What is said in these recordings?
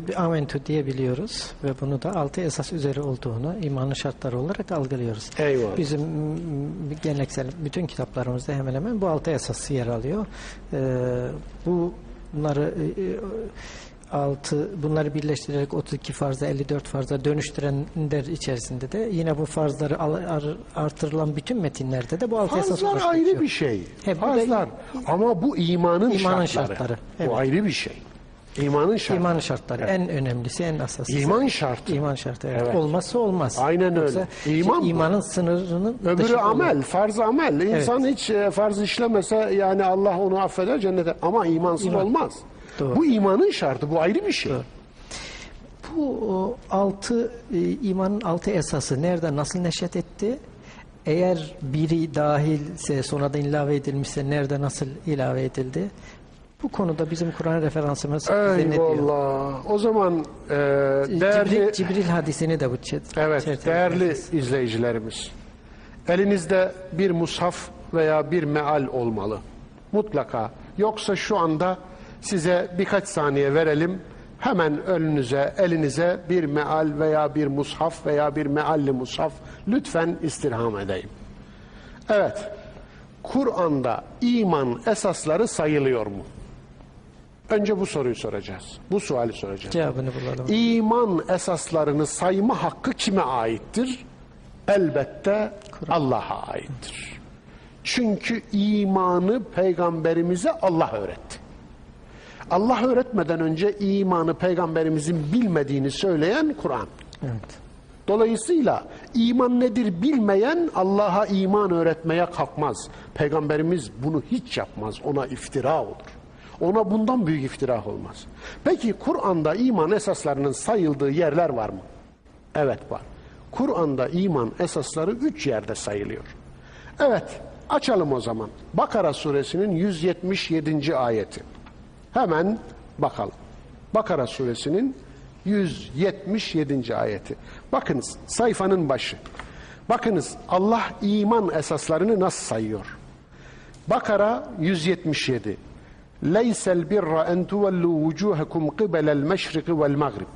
Bir Amentü diyebiliyoruz ve bunu da altı esas üzeri olduğunu imanın şartları olarak algılıyoruz. Eyvallah. Bizim mm, geleneksel bütün kitaplarımızda hemen hemen bu altı esas yer alıyor. Ee, bu bunları e, e, altı bunları birleştirerek 32 farza 54 farza dönüştürenler içerisinde de yine bu farzları artırılan bütün metinlerde de bu altı esas Fazlar olarak ayrı geçiyor. bir şey. He, bu da- Fazlar. Ama bu imanın, İmanın şartları. şartları, evet. Bu ayrı bir şey. İmanın şartları. İmanın şartları en önemlisi en asası. İman şartı. İman şartı evet. Evet. Olmazsa olmaz. Aynen öyle. Yoksa İman işte imanın sınırının Öbürü dışında olur. amel, farz amel. İnsan hiç e, farz işlemese yani Allah onu affeder cennete. Ama imansız İman. olmaz. Doğru. Bu imanın şartı. Bu ayrı bir şey. Doğru. Bu altı e, imanın altı esası nerede nasıl neşet etti? Eğer biri dahilse sonradan ilave edilmişse nerede nasıl ilave edildi? Bu konuda bizim Kur'an referansımız bize ne diyor? Eyvallah. O zaman e, değerli Cibril, Cibril hadisini de bu çet- Evet, değerli izleyicilerimiz. Elinizde bir mushaf veya bir meal olmalı. Mutlaka. Yoksa şu anda size birkaç saniye verelim. Hemen önünüze, elinize bir meal veya bir mushaf veya bir mealli mushaf lütfen istirham edeyim. Evet. Kur'an'da iman esasları sayılıyor mu? Önce bu soruyu soracağız. Bu suali soracağız. Cevabını bulalım. İman esaslarını sayma hakkı kime aittir? Elbette Allah'a aittir. Çünkü imanı peygamberimize Allah öğretti. Allah öğretmeden önce imanı peygamberimizin bilmediğini söyleyen Kur'an. Evet. Dolayısıyla iman nedir bilmeyen Allah'a iman öğretmeye kalkmaz. Peygamberimiz bunu hiç yapmaz. Ona iftira olur. Ona bundan büyük iftira olmaz. Peki Kur'an'da iman esaslarının sayıldığı yerler var mı? Evet var. Kur'an'da iman esasları üç yerde sayılıyor. Evet açalım o zaman. Bakara suresinin 177. ayeti. Hemen bakalım. Bakara suresinin 177. ayeti. Bakınız sayfanın başı. Bakınız Allah iman esaslarını nasıl sayıyor? Bakara 177. Leysel birra en tuvellu vucuhakum qibelel meşriki vel maghrib.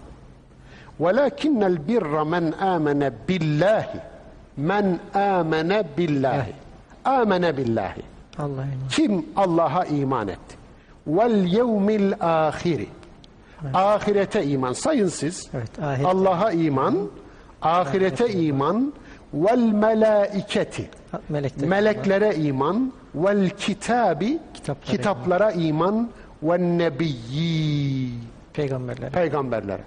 ولكن البر من آمن بالله من آمن بالله آمن بالله Allah'a emanet. kim Allah'a iman etti? Vel yevmil ahiri. Ahirete iman. Sayın siz. Evet, ahiret. Allah'a iman, ahirete iman, vel melaiketi. Melekler. Meleklere iman, vel kitabi, Kitaplara kitaplara iman, ve nebiyyi. Peygamberler. Peygamberlere.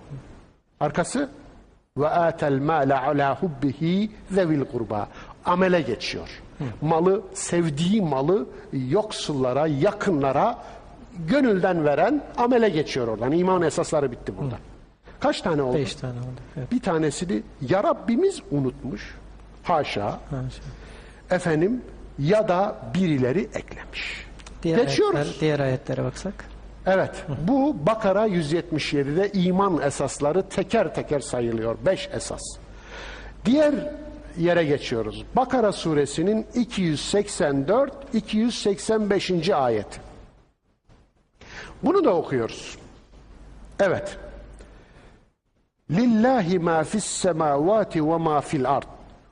Arkası ve atel mâle alâ hubbihi zevil kurba. Amele geçiyor. Malı, sevdiği malı yoksullara, yakınlara gönülden veren amele geçiyor oradan. İman esasları bitti burada. Kaç tane oldu? Beş tane oldu. Evet. Bir tanesini ya Rabbimiz unutmuş. Haşa. Haşa. Efendim ya da birileri eklemiş. Diğer, Geçiyoruz. ayetler, diğer ayetlere baksak. Evet, bu Bakara 177'de iman esasları teker teker sayılıyor. Beş esas. Diğer yere geçiyoruz. Bakara suresinin 284-285. ayet. Bunu da okuyoruz. Evet. Lillahi ma fis semavati ve ma fil ard.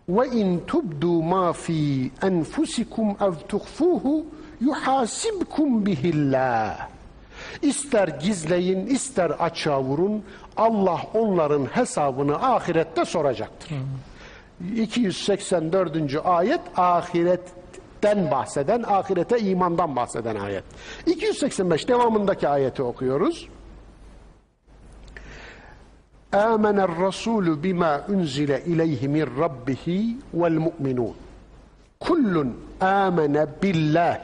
İn tubdu ma fi enfusikum ev tuhfuhu yuhasibkum bihillah. İster gizleyin, ister açığa vurun. Allah onların hesabını ahirette soracaktır. 284. ayet ahiretten bahseden, ahirete imandan bahseden ayet. 285 devamındaki ayeti okuyoruz. آمن الرسول بما أنزل إليه من ربه والمؤمنون كل آمن بالله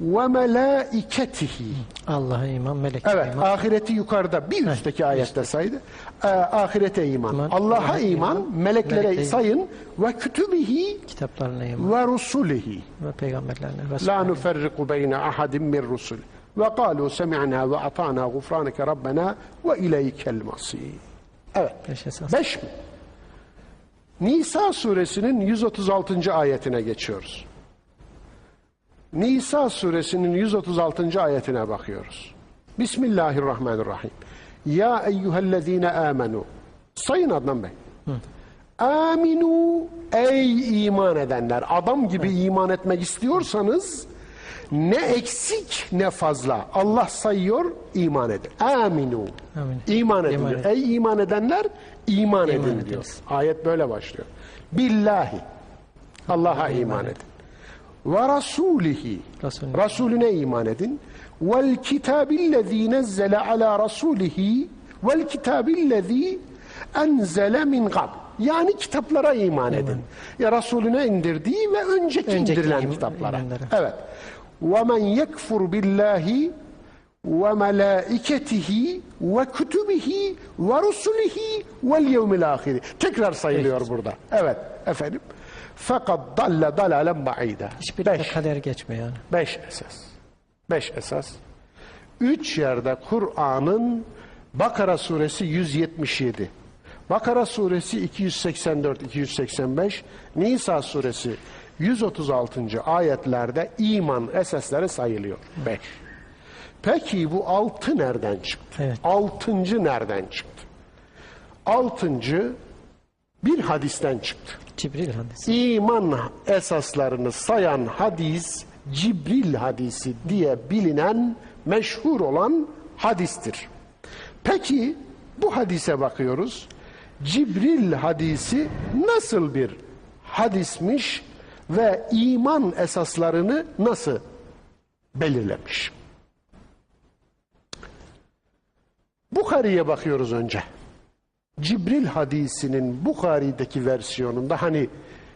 وملائكته Allah'a iman, meleklere Evet, iman. ahireti yukarıda bir üstteki ayette saydı. Ee, ahirete iman. İman, Allah'a Allah'a iman, iman, meleklere meleklere- sayın ve kütübihi Kitaplarına iman ve rusulihi. ve peygamberlerine. ve La nuferriku beyne ahadin min rusul. Ve kalu semi'na ve ata'na gufraneke rabbena ve ileykel masir. Evet. Beş mi? Nisa suresinin 136. ayetine geçiyoruz. Nisa suresinin 136. ayetine bakıyoruz. Bismillahirrahmanirrahim. Ya eyyühellezine amenu. Sayın Adnan Bey. Aminu ey iman edenler. Adam gibi iman etmek istiyorsanız ne eksik ne fazla. Allah sayıyor iman edin. Aminu. Amin. İman edin. İman edin. Ey iman edenler iman, edin ediniz. diyor. Ayet böyle başlıyor. Billahi. Allah'a iman edin. Ve rasulihi. Resulüne. Resulüne iman edin. Vel kitabillezî nezzele ala rasulihi vel kitabillezî enzele min qabl. Yani kitaplara iman edin. Ya Resulüne indirdiği ve önceki, Önceki indirilen kitaplara. imanlara. Evet. Melaiketihi ve kütübihi ve rusulihi vel yevmil ahiri. Tekrar sayılıyor burada. Evet efendim. Fakat dalle dalalen ba'ide. Hiçbir de Beş. kader geçmiyor yani. Beş esas. Beş esas. Üç yerde Kur'an'ın Bakara suresi 177, Bakara suresi 284-285, Nisa suresi 136. ayetlerde iman esasları sayılıyor. Beş. Peki bu altı nereden çıktı? Evet. Altıncı nereden çıktı? Altıncı bir hadisten çıktı. Cibril hadisi. İman esaslarını sayan hadis Cibril hadisi diye bilinen meşhur olan hadistir. Peki bu hadise bakıyoruz. Cibril hadisi nasıl bir hadismiş ve iman esaslarını nasıl belirlemiş? Bukhari'ye bakıyoruz önce. Cibril hadisinin Bukhari'deki versiyonunda hani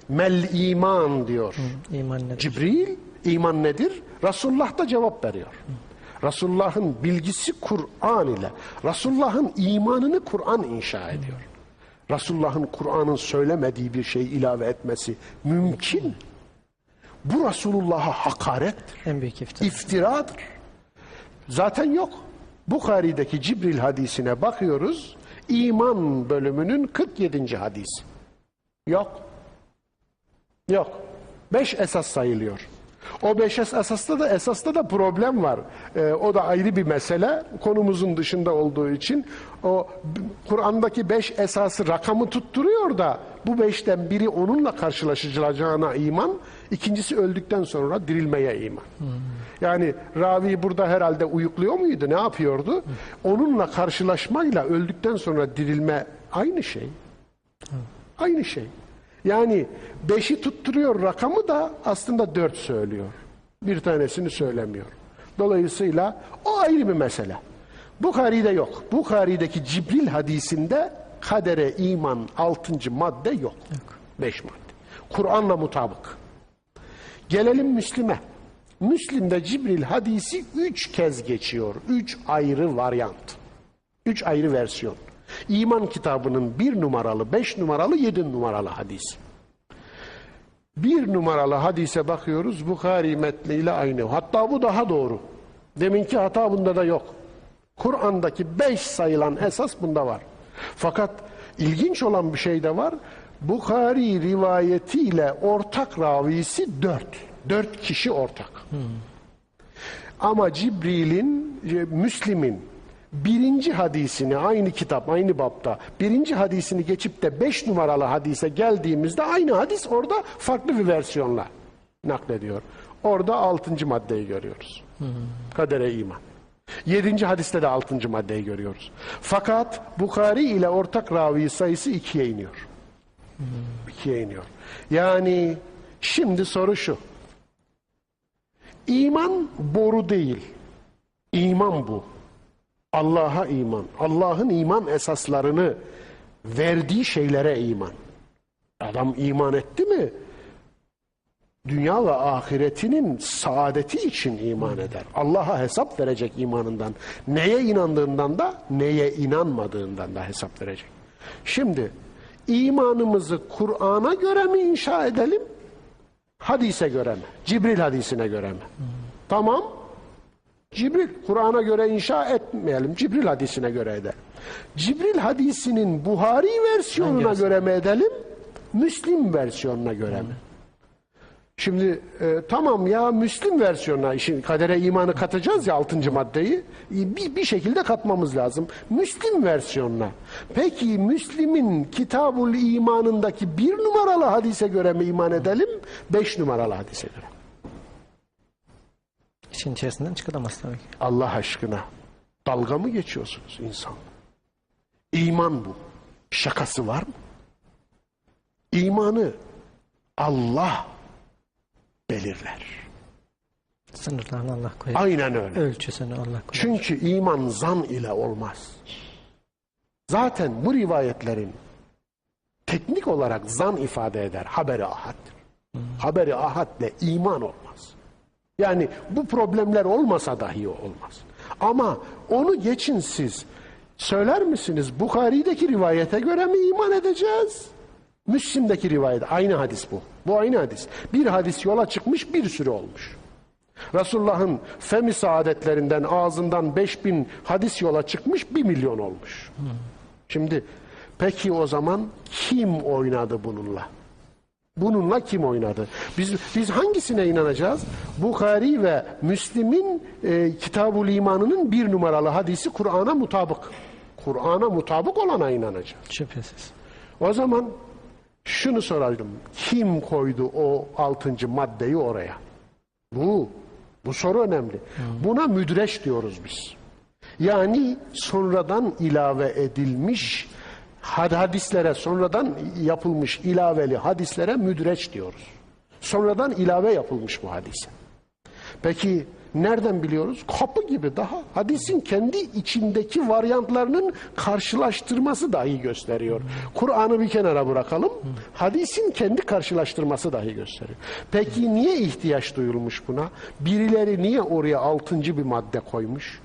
mel iman diyor. İman nedir? Cibril iman nedir? Resulullah da cevap veriyor. Resulullah'ın bilgisi Kur'an ile. Resulullah'ın imanını Kur'an inşa ediyor. Resulullah'ın Kur'an'ın söylemediği bir şey ilave etmesi mümkün. mü? Bu Resulullah'a hakarettir En büyük iftira. iftiradır. Zaten yok. Bukhari'deki Cibril hadisine bakıyoruz. İman bölümünün 47. hadisi. Yok. Yok. Beş esas sayılıyor. O beş es- esasta da esasta da problem var. Ee, o da ayrı bir mesele. Konumuzun dışında olduğu için o Kur'an'daki beş esası rakamı tutturuyor da bu beşten biri onunla karşılaşılacağına iman, ikincisi öldükten sonra dirilmeye iman. Yani ravi burada herhalde uyukluyor muydu? Ne yapıyordu? Onunla karşılaşmayla öldükten sonra dirilme aynı şey. Aynı şey. Yani beşi tutturuyor rakamı da aslında dört söylüyor. Bir tanesini söylemiyor. Dolayısıyla o ayrı bir mesele. Bukhari'de yok. Bukhari'deki Cibril hadisinde kadere iman altıncı madde yok. Beş madde. Kur'an'la mutabık. Gelelim Müslim'e. Müslim'de Cibril hadisi üç kez geçiyor. Üç ayrı varyant. Üç ayrı versiyon. İman kitabının bir numaralı, beş numaralı, yedi numaralı hadis. Bir numaralı hadise bakıyoruz Bukhari metniyle aynı. Hatta bu daha doğru. Deminki hata bunda da yok. Kur'an'daki beş sayılan esas bunda var. Fakat ilginç olan bir şey de var. Bukhari rivayetiyle ortak ravisi dört. Dört kişi ortak. Ama Cibril'in, e, Müslim'in birinci hadisini aynı kitap, aynı bapta birinci hadisini geçip de beş numaralı hadise geldiğimizde aynı hadis orada farklı bir versiyonla naklediyor. Orada altıncı maddeyi görüyoruz. Kadere iman. Yedinci hadiste de altıncı maddeyi görüyoruz. Fakat Bukhari ile ortak ravi sayısı ikiye iniyor. İkiye iniyor. Yani şimdi soru şu. İman boru değil. İman bu. Allah'a iman. Allah'ın iman esaslarını verdiği şeylere iman. Adam iman etti mi? Dünya ve ahiretinin saadeti için iman eder. Allah'a hesap verecek imanından. Neye inandığından da neye inanmadığından da hesap verecek. Şimdi imanımızı Kur'an'a göre mi inşa edelim? Hadise göre mi? Cibril hadisine göre mi? Tamam. Cibril Kur'an'a göre inşa etmeyelim. Cibril hadisine göre edelim. Cibril hadisinin Buhari versiyonuna Hangisi? göre mi edelim? Müslim versiyonuna göre mi? Şimdi e, tamam ya Müslim versiyonuna işin kadere imanı katacağız ya 6. maddeyi e, bir, bir şekilde katmamız lazım. Müslim versiyonuna. Peki Müslim'in kitabul imanındaki bir numaralı hadise göre mi iman edelim? Beş numaralı hadise göre. İşin içerisinden çıkılamaz tabii ki. Allah aşkına dalga mı geçiyorsunuz insan? İman bu. Şakası var mı? İmanı Allah belirler. Sınırlarını Allah koyar. Aynen öyle. Ölçüsünü Allah koyar. Çünkü iman zan ile olmaz. Zaten bu rivayetlerin teknik olarak zan ifade eder. Haberi ahaddır. Haberi ahadle iman olmaz. Yani bu problemler olmasa dahi olmaz. Ama onu geçin siz. Söyler misiniz Bukhari'deki rivayete göre mi iman edeceğiz? Müslim'deki rivayet aynı hadis bu. Bu aynı hadis. Bir hadis yola çıkmış bir sürü olmuş. Resulullah'ın femi saadetlerinden ağzından 5000 hadis yola çıkmış 1 milyon olmuş. Şimdi peki o zaman kim oynadı bununla? Bununla kim oynadı? Biz biz hangisine inanacağız? Bukhari ve Müslim'in e, Kitabul İmanı'nın bir numaralı hadisi Kur'an'a mutabık. Kur'an'a mutabık olana inanacağız. Şüphesiz. O zaman şunu sorardım. Kim koydu o altıncı maddeyi oraya? Bu. Bu soru önemli. Buna müdreş diyoruz biz. Yani sonradan ilave edilmiş hadislere, sonradan yapılmış ilaveli hadislere müdreç diyoruz. Sonradan ilave yapılmış bu hadise. Peki nereden biliyoruz? Kapı gibi daha hadisin kendi içindeki varyantlarının karşılaştırması dahi gösteriyor. Kur'an'ı bir kenara bırakalım. Hadisin kendi karşılaştırması dahi gösteriyor. Peki niye ihtiyaç duyulmuş buna? Birileri niye oraya altıncı bir madde koymuş?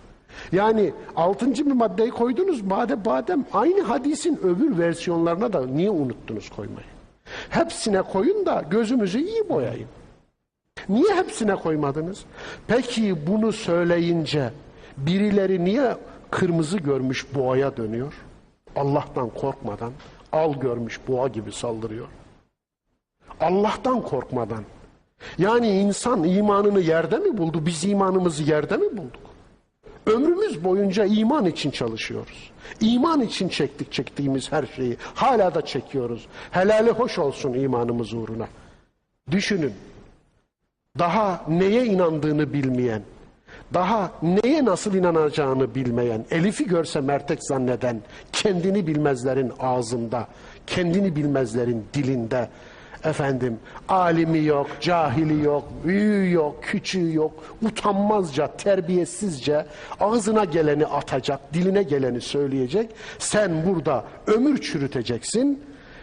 Yani altıncı bir maddeyi koydunuz badem badem aynı hadisin öbür versiyonlarına da niye unuttunuz koymayı? Hepsine koyun da gözümüzü iyi boyayın. Niye hepsine koymadınız? Peki bunu söyleyince birileri niye kırmızı görmüş boğaya dönüyor? Allah'tan korkmadan al görmüş boğa gibi saldırıyor. Allah'tan korkmadan. Yani insan imanını yerde mi buldu? Biz imanımızı yerde mi bulduk? Ömrümüz boyunca iman için çalışıyoruz. İman için çektik çektiğimiz her şeyi. Hala da çekiyoruz. Helali hoş olsun imanımız uğruna. Düşünün daha neye inandığını bilmeyen, daha neye nasıl inanacağını bilmeyen, Elif'i görse mertek zanneden, kendini bilmezlerin ağzında, kendini bilmezlerin dilinde, efendim alimi yok, cahili yok, büyüğü yok, küçüğü yok, utanmazca, terbiyesizce ağzına geleni atacak, diline geleni söyleyecek. Sen burada ömür çürüteceksin.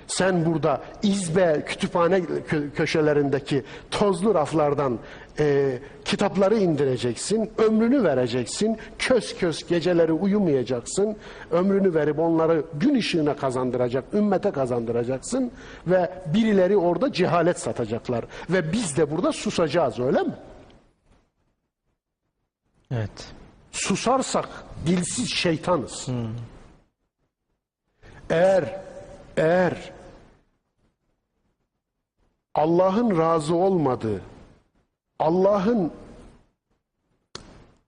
Sen burada izbe kütüphane kö- köşelerindeki tozlu raflardan e, kitapları indireceksin, ömrünü vereceksin, kös kös geceleri uyumayacaksın, ömrünü verip onları gün ışığına kazandıracak, ümmete kazandıracaksın ve birileri orada cehalet satacaklar ve biz de burada susacağız öyle mi? Evet. susarsak dilsiz şeytanız. Eğer eğer Allah'ın razı olmadığı, Allah'ın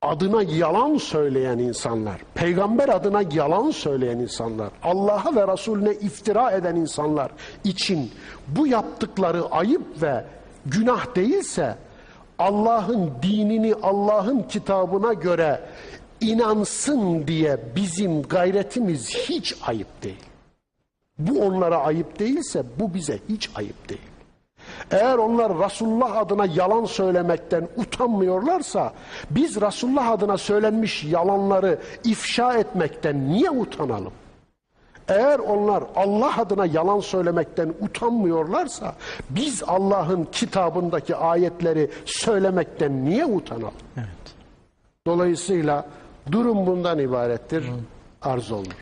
adına yalan söyleyen insanlar, peygamber adına yalan söyleyen insanlar, Allah'a ve Resulüne iftira eden insanlar için bu yaptıkları ayıp ve günah değilse Allah'ın dinini Allah'ın kitabına göre inansın diye bizim gayretimiz hiç ayıp değil. Bu onlara ayıp değilse bu bize hiç ayıp değil. Eğer onlar Resulullah adına yalan söylemekten utanmıyorlarsa biz Resulullah adına söylenmiş yalanları ifşa etmekten niye utanalım? Eğer onlar Allah adına yalan söylemekten utanmıyorlarsa biz Allah'ın kitabındaki ayetleri söylemekten niye utanalım? Evet. Dolayısıyla durum bundan ibarettir. Arz olunur.